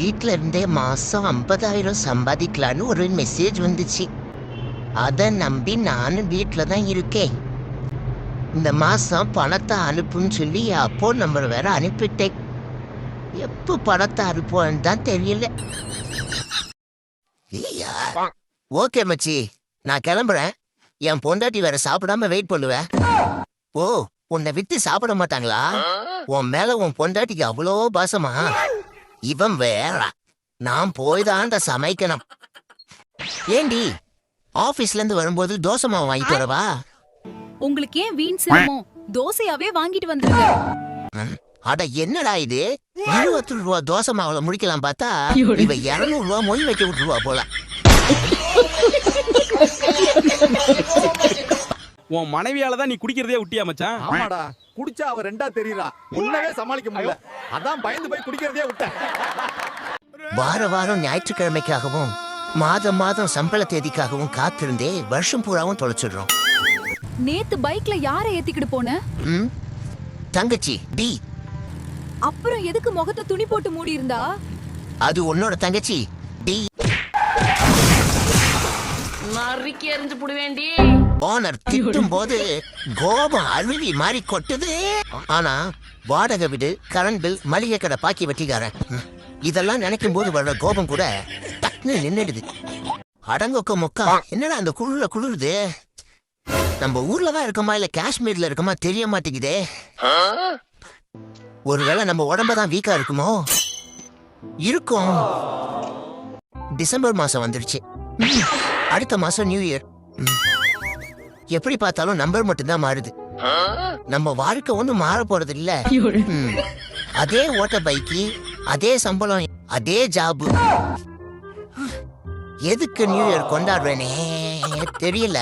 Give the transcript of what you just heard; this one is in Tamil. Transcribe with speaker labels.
Speaker 1: வீட்ல இருந்தே மாசம் ஐம்பதாயிரம் சம்பாதிக்கலான்னு ஒரு மெசேஜ் வந்துச்சு. அதை நம்பி நானும் வீட்டில் தான் இருக்கேன். இந்த மாசம் பணத்தை அனுப்புன்னு சொல்லி அப்போ நம்பர் வேற அனுப்பிட்டேன். எப்போ பணத்தை அனுப்புவேன்னு தான் தெரியல. ஓகே மச்சி நான் கிளம்புறேன். என் பொண்டாட்டி வேற சாப்பிடாம வெயிட் பண்ணுவேன் ஓ உன்னை விட்டு சாப்பிட மாட்டாங்களா? உன் மேல உன் பொண்டாட்டிக்கு அவ்வளோ பாசமா? இவன் வேற. நான் போய் தான் சமைக்கணும். ஏண்டி ஆபீஸ்ல இருந்து வரும்போது தோசை மாவு வாங்கிட்டு வரவா?
Speaker 2: உங்களுக்கு ஏன் வீண் சிரமம்? தோசையாவே வாங்கிட்டு வந்துருங்க.
Speaker 1: அட என்னடா இது? இருபத்தி ரூபா தோசை மாவுல முடிக்கலாம் பார்த்தா இவ இருநூறு ரூபா மொய் வைக்க விட்டுருவா போல.
Speaker 3: உன் மனைவியால தான் நீ குடிக்கிறதே விட்டியா மச்சான்?
Speaker 4: ஆமாடா. குடிச்சா அவ ரெண்டா தெரியறா. உன்னவே சமாளிக்க முடியல. அதான் பயந்து போய் குடிக்கிறதே விட்டேன்
Speaker 1: வார வாரம் ஞாயிற்றுக்கிழமைக்காகவும் மாதம் மாதம் சம்பள தேதிக்காகவும் காத்திருந்தே வருஷம் பூராவும் தொலைச்சிடுறோம்.
Speaker 2: நேத்து பைக்ல யார ஏத்திக்கிட்டு போன?
Speaker 1: ம்? தங்கச்சி டி.
Speaker 2: அப்புறம் எதுக்கு முகத்தை துணி போட்டு மூடி இருந்தா
Speaker 1: அது உன்னோட தங்கச்சி.
Speaker 5: நறுக்கி எறிஞ்சு புடுவேண்டி
Speaker 1: ஓனர் திட்டும் போது கோபம் அருவி மாதிரி கொட்டுது. ஆனா வாடகை வீடு கரண்ட் பில் மளிகை கடை பாக்கி வெட்டிக்காரன். இதெல்லாம் நினைக்கும் போது வர்ற கோபம் கூட டக்குன்னு நின்னுடுது. அடங்கொக்க மொக்கா என்னடா அந்த குளிர குளிருது? நம்ம ஊர்ல தான் இருக்கோமா இல்ல காஷ்மீர்ல இருக்கோமா தெரிய மாட்டேங்குதே. ஒருவேளை நம்ம உடம்ப தான் வீக்கா இருக்குமோ? இருக்கும். டிசம்பர் மாசம் வந்துருச்சு. அடுத்த மாசம் நியூ இயர் ம். எப்படி பார்த்தாலும் நம்பர் மட்டும்தான் மாறுது. நம்ம வாழ்க்கை ஒன்றும் மாற போறது இல்ல அதே ஓட்ட பைக்கு அதே சம்பளம் அதே ஜாபு எதுக்கு நியூ இயர் கொண்டாடுறேனே தெரியல.